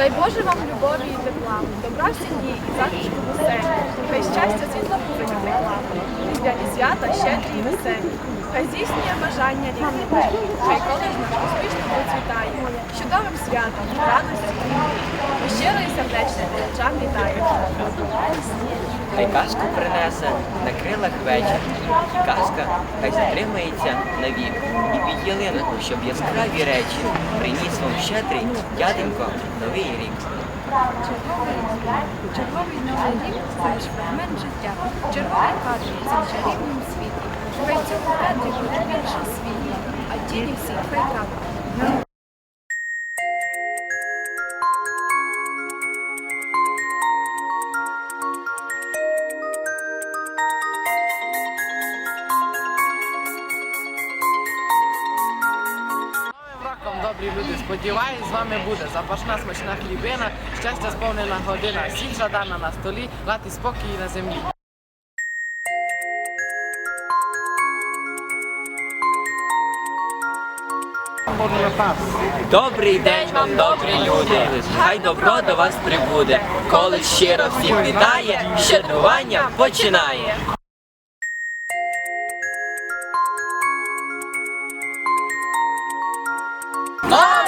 Дай Боже вам любові і тепла, добра в сім'ї і затишку в усе, Хай щастя світла буде текла, різдвяні свята щедрі і веселі. Хай здійснює бажання рівні мир, хай коледж наш успішно процвітає. Чудовим святом, радості і мрії. Щиро і сердечно вітаємо. Хай казку принесе на крилах вечір, і казка хай затримається навік. І під ялинку, щоб яскраві речі приніс вам щедрий дяденько новий рік. Черговий новий рік це ж фрагмент життя. Черговий кадр в цьому чарівному світі. Хай в цьому кадрі хоч більше світло, а тіні всі хай трапить. Добрі люди, сподіваюсь, з вами буде запашна смачна хлібина, щастя сповнена година, сіль жадана на столі, лад і спокій на землі. Добрий день вам, добрі люди! Хай добро до вас прибуде. Коледж щиро всіх вітає, щедрування починає. Новий